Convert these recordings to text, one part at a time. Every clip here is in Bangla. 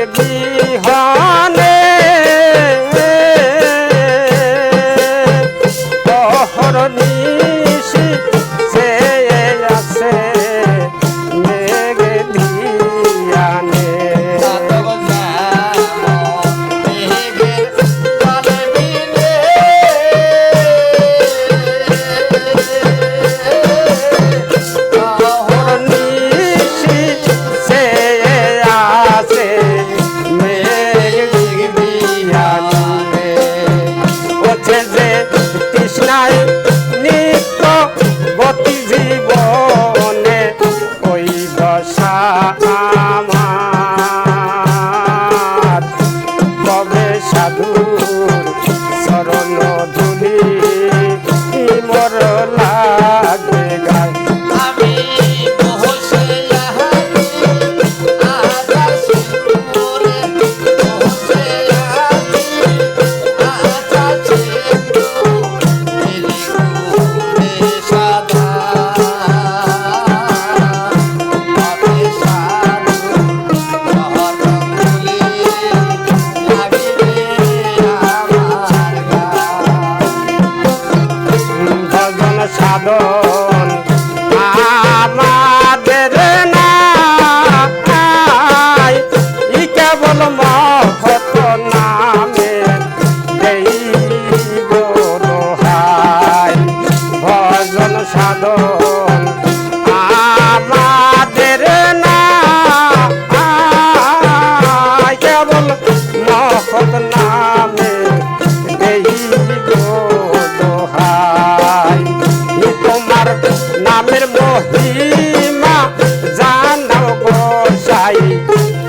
get me. night. সাধন আমাদের নাই ই কেবল মহত নামে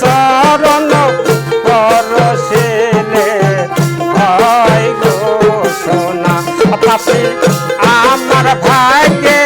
চরণ পরশিলে হয় গো সোনা আমার ভাগ্যে